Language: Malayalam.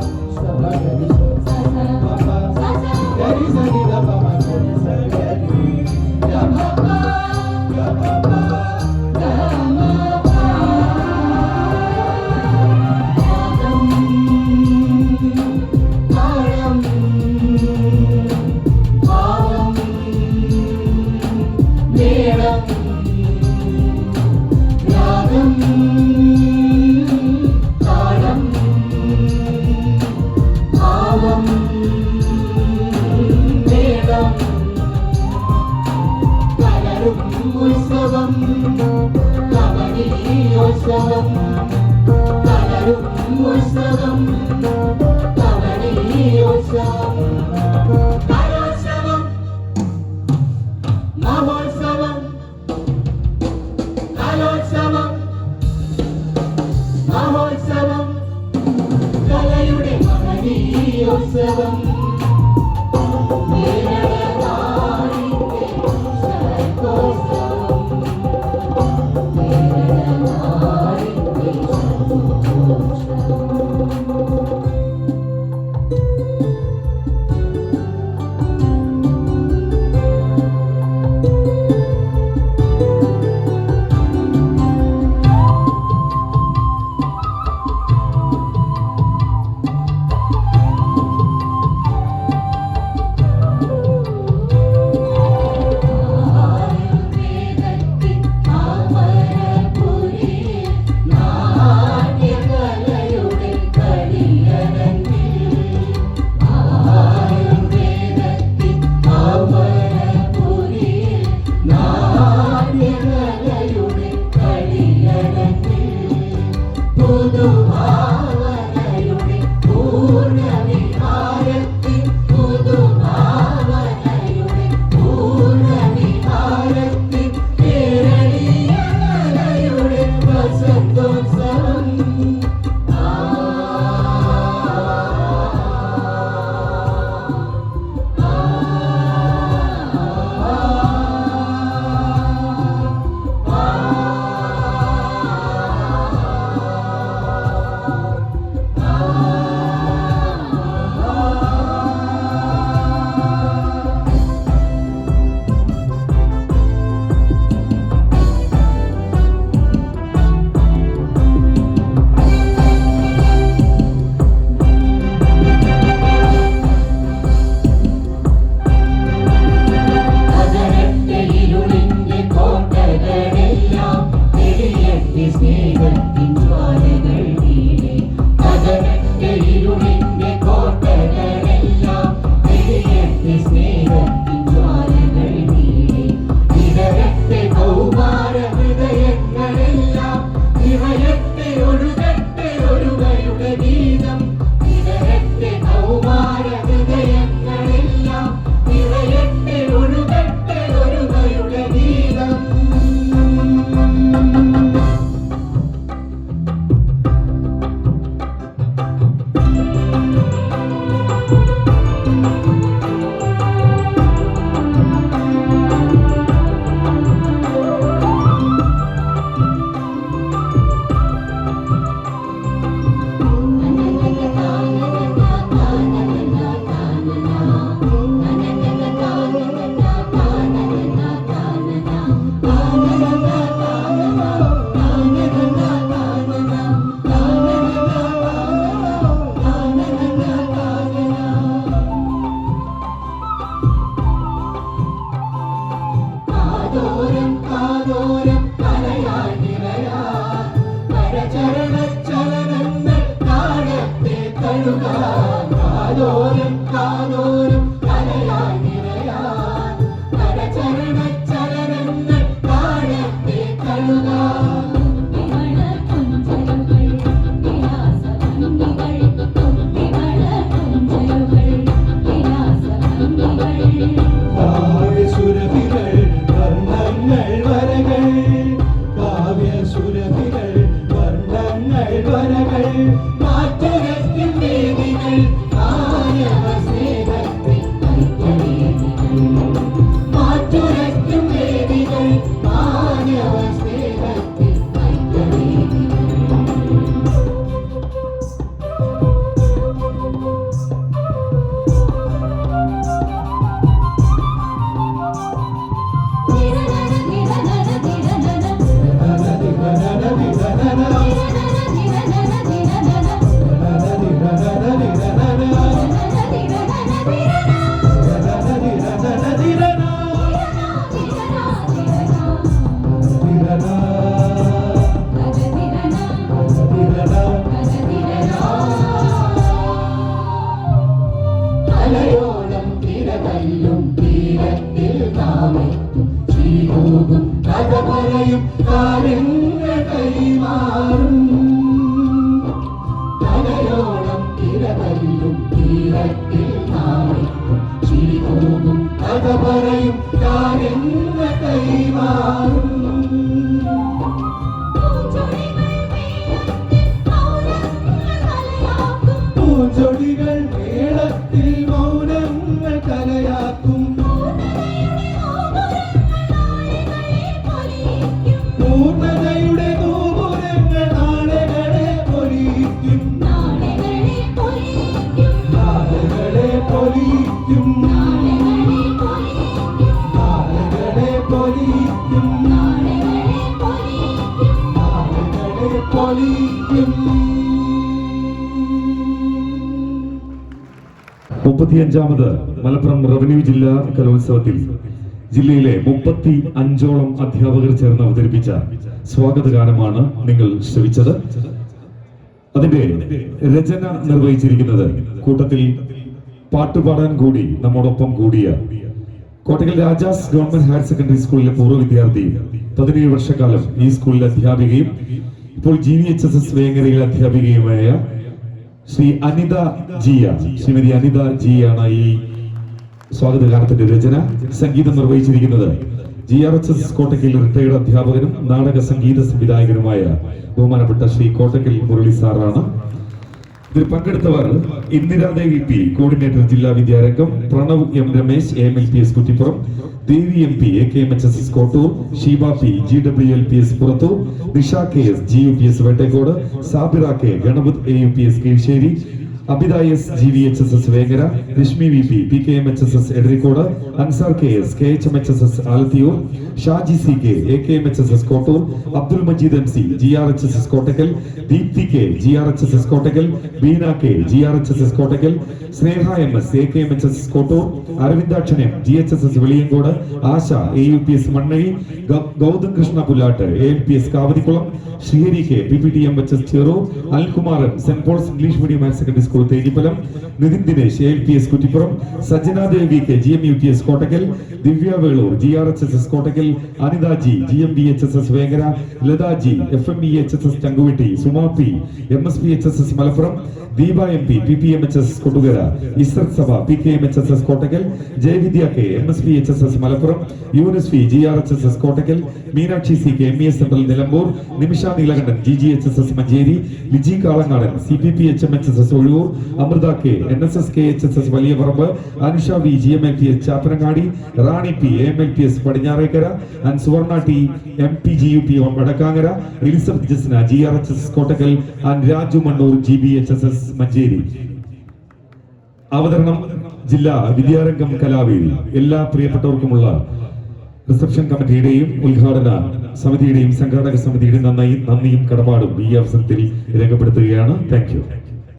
Thank you. ഉത്സവം. കവടിയോത്സവം കലരും ഉത്സവം. കവടിയോത്സവം കലോത്സവം. മഹോത്സവം. കലോത്സവം. മഹോത്സവം. കലയുടെ മഹനീയോത്സവം കാലങ്ങൾ കൈമാറും. തിരവല്ലും തീരത്തിൽ ചിരി പോകും കഥ പറയും കാലങ്ങൾ കൈമാറും. പൂഞ്ചൊടികൾ മുപ്പത്തിയഞ്ചാമത് മലപ്പുറം റവന്യൂ ജില്ലാ കലോത്സവത്തിൽ ജില്ലയിലെ മുപ്പത്തി അഞ്ചോളം അധ്യാപകർ ചേർന്ന് അവതരിപ്പിച്ച സ്വാഗത ഗാനമാണ് നിങ്ങൾ ശ്രവിച്ചത്. അതിന്റെ രചന നിർവഹിച്ചിരിക്കുന്നത് കൂട്ടത്തിൽ പാട്ടുപാടാൻ കൂടി നമ്മോടൊപ്പം കൂടിയ Kottakkal Rajas government higher secondary സ്കൂളിലെ പൂർവ വിദ്യാർത്ഥി പതിനേഴ് വർഷക്കാലം ഈ സ്കൂളിലെ അധ്യാപികയും ഇപ്പോൾ G V H S S വേങ്ങരയിലെ അധ്യാപികയുമായ ശ്രീ അനിത ജിയ ശ്രീമതി അനിത ജിയാണ് ഈ സ്വാഗതഗാനത്തിന്റെ രചന. സംഗീതം നിർവഹിച്ചിരിക്കുന്നത് G R H S Kottakkal retired അധ്യാപകനും നാടക സംഗീത സംവിധായകനുമായ ബഹുമാനപ്പെട്ട ശ്രീ കോട്ടക്കൽ മുരളി സാറാണ്. ഇതിൽ പങ്കെടുത്തവർ ഇന്ദിരാദേവി പി കോർഡിനേറ്റർ ജില്ലാ Vidyarangam Pranav M Ramesh M L P S Kuttippuram Devi M P A K M H S S Kottur Sheeba P G W L P S Purathur Nisha K S G U P S Vettekkode Sabira K Ganapath A U P S Keezhissery Abitha S G V H S S Vengara Reshmi V P P K M H S S Edarikode Ansar K S K H M H S S Alathiyur Shaji C K A K M H S S Kottur Abdul Majeed M C G R H S S Kottakkal Deepthi K G R H S S Kottakkal Beena K G R H S S Kottakkal Sneha M S A K M H S S Kottur Aravindakshan M G H S S Veliyankode Asha A U P S Mannazhi Gautham Krishna Pullat A P S Kavathikulam Sreehari K P P T M H S ചെറു അൽകുമാർ M saint Paul's English medium higher secondary school Thenhipalam Nithin Dinesh L P S Kuttippuram Sajjana Devi K G M U P S Kottakkal Divya Velur G R H S S Kottakkal Anitha G G M B H S S Vengara Lathaji F M E H S S Changuvetty Suma P M S P H S S Malappuram Deepa M P P P M H S Kottukara Israth Saba P K M H S S Kottakkal Jayavidya K M S P H S S Malappuram Yunis P G R H S S Kottakkal Meenakshi C K M E S central Nilambur Nimisha Neelakandan G G H S S Manjeri Liji Kalangadan C P P H M H S S Ozhivur Amrutha K N S S K H S S Valiya Parambu Anusha V G M L T S Chappanangadi Rani P M L T S Padinjarekkara and Suvarna T M P G U P Vadakkangara Elizabeth Jasna G R H S Kottakkal and Raju Mannur G B H S S Manjeri. അവതരണം ജില്ലാ വിദ്യാരംഗം കലാവേദി. എല്ലാ പ്രിയപ്പെട്ടവർക്കുമുള്ള റിസപ്ഷൻ കമ്മിറ്റിയുടെയും ഉദ്ഘാടന സമിതിയുടെയും സംഘാടക സമിതിയുടെയും നന്നായി നന്ദിയും കടപാടും ഈ അവസരത്തിൽ രേഖപ്പെടുത്തുകയാണ്. Thank you.